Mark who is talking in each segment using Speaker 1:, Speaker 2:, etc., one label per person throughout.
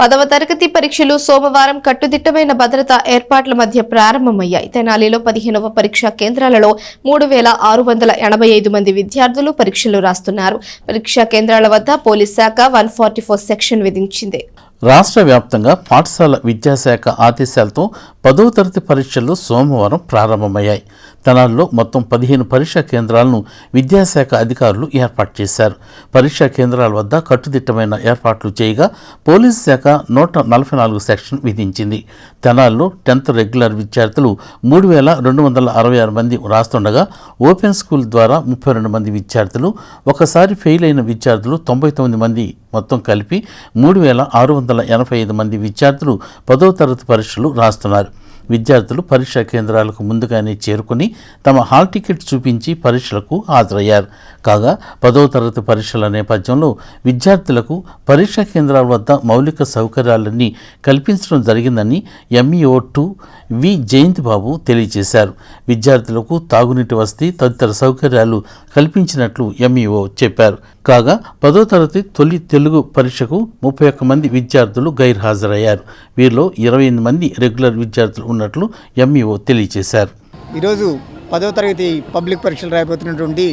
Speaker 1: పదవ తరగతి పరీక్షలు సోమవారం కట్టుదిట్టమైన భద్రతా ఏర్పాట్ల మధ్య ప్రారంభమయ్యాయి. తెనాలిలో పదిహేనవ పరీక్షా కేంద్రాలలో మూడు వేల ఆరు వందల ఎనభై ఐదు మంది విద్యార్థులు పరీక్షలు రాస్తున్నారు. పరీక్షా కేంద్రాల వద్ద పోలీస్ శాఖ వన్ ఫార్టీ ఫోర్ సెక్షన్ విధించింది.
Speaker 2: రాష్ట్ర వ్యాప్తంగా పాఠశాల విద్యాశాఖ ఆదేశాలతో పదవ తరగతి పరీక్షలు సోమవారం ప్రారంభమయ్యాయి. తెనాల్లో మొత్తం పదిహేను పరీక్షా కేంద్రాలను విద్యాశాఖ అధికారులు ఏర్పాటు చేశారు. పరీక్షా కేంద్రాల వద్ద కట్టుదిట్టమైన ఏర్పాట్లు చేయగా పోలీసు శాఖ నూట నలభై నాలుగు సెక్షన్ విధించింది. తెనాల్లో టెన్త్ రెగ్యులర్ విద్యార్థులు మూడు వేల రెండు వందల అరవై ఆరు మంది రాస్తుండగా ఓపెన్ స్కూల్ ద్వారా ముప్పై రెండు మంది విద్యార్థులు ఒకసారి ఫెయిల్ అయిన విద్యార్థులు తొంభై తొమ్మిది మంది మొత్తం కలిపి మూడు వేల ఆరు వందల ఎనభై ఐదు మంది విద్యార్థులు పదవ తరగతి పరీక్షలు రాస్తున్నారు. విద్యార్థులు పరీక్షా కేంద్రాలకు ముందుగానే చేరుకుని తమ హాల్ టికెట్ చూపించి పరీక్షలకు హాజరయ్యారు. కాగా పదవ తరగతి పరీక్షల నేపథ్యంలో విద్యార్థులకు పరీక్షా కేంద్రాల వద్ద మౌలిక సౌకర్యాలన్నీ కల్పించడం జరిగిందని MEO two V Jayanth Babu తెలియజేశారు. విద్యార్థులకు తాగునీటి వసతి తదితర సౌకర్యాలు కల్పించినట్లు ఎంఈఓ చెప్పారు. కాగా పదో తరగతి తొలి తెలుగు పరీక్షకు ముప్పై ఒక్క మంది విద్యార్థులు గైర్హాజరయ్యారు. వీరిలో ఇరవై ఎనిమిది మంది రెగ్యులర్ విద్యార్థులు ఉన్నట్లు ఎంఈఓ తెలియజేశారు.
Speaker 3: ఈరోజు పదో తరగతి పబ్లిక్ పరీక్షలు రాయబోతున్నటువంటి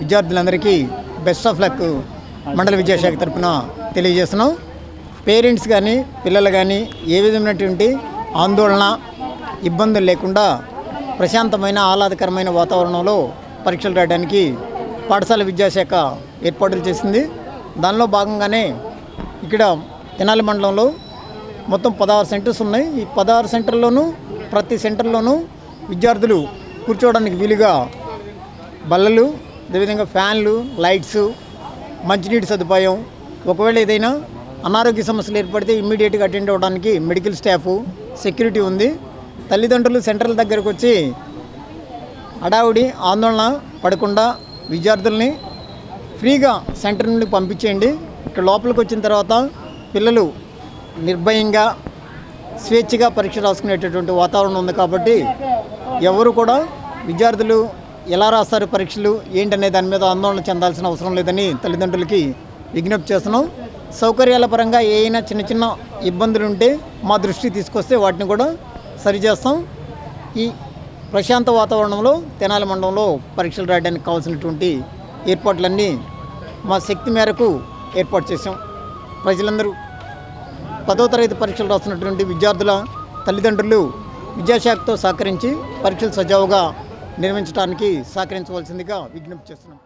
Speaker 3: విద్యార్థులందరికీ బెస్ట్ ఆఫ్ లక్ మండల విద్యాశాఖ తరఫున తెలియజేస్తున్నాం. పేరెంట్స్ కానీ పిల్లలు కానీ ఏ విధమైనటువంటి ఆందోళన ఇబ్బందులు లేకుండా ప్రశాంతమైన ఆహ్లాదకరమైన వాతావరణంలో పరీక్షలు రాయడానికి పాఠశాల విద్యాశాఖ ఏర్పాట్లు చేసింది. దానిలో భాగంగానే ఇక్కడ తెనాలి మండలంలో మొత్తం పదహారు సెంటర్స్ ఉన్నాయి. ఈ పదహారు సెంటర్లోనూ ప్రతి సెంటర్లోనూ విద్యార్థులు కూర్చోవడానికి వీలుగా బల్లలు అదేవిధంగా ఫ్యాన్లు లైట్స్ మంచినీటి సదుపాయం ఒకవేళ ఏదైనా అనారోగ్య సమస్యలు ఏర్పడితే ఇమ్మీడియట్గా అటెండ్ అవ్వడానికి మెడికల్ స్టాఫ్ సెక్యూరిటీ ఉంది. తల్లిదండ్రులు సెంటర్ల దగ్గరకు వచ్చి హడావుడి ఆందోళన పడకుండా విద్యార్థుల్ని ఫ్రీగా సెంటర్ నుండి పంపించేయండి. ఇక్కడ లోపలికి వచ్చిన తర్వాత పిల్లలు నిర్భయంగా స్వేచ్ఛగా పరీక్ష రాసుకునేటటువంటి వాతావరణం ఉంది కాబట్టి ఎవరు కూడా విద్యార్థులు ఎలా రాస్తారు పరీక్షలు ఏంటనే దాని మీద ఆందోళన చెందాల్సిన అవసరం లేదని తల్లిదండ్రులకి విజ్ఞప్తి చేస్తున్నాం. సౌకర్యాల పరంగా ఏమైనా చిన్న చిన్న ఇబ్బందులు ఉంటే మా దృష్టికి తీసుకొస్తే వాటిని కూడా సరిచేస్తాం. ఈ ప్రశాంత వాతావరణంలో తెనాలి మండలంలో పరీక్షలు రాయడానికి కావాల్సినటువంటి ఏర్పాట్లన్నీ మా శక్తి మేరకు ఏర్పాటు చేశాం. ప్రజలందరూ పదో తరగతి పరీక్షలు రాస్తున్నటువంటి విద్యార్థుల తల్లిదండ్రులు విద్యాశాఖతో సహకరించి పరీక్షలు సజావుగా నిర్వహించడానికి సహకరించవలసిందిగా విజ్ఞప్తి చేస్తున్నాం.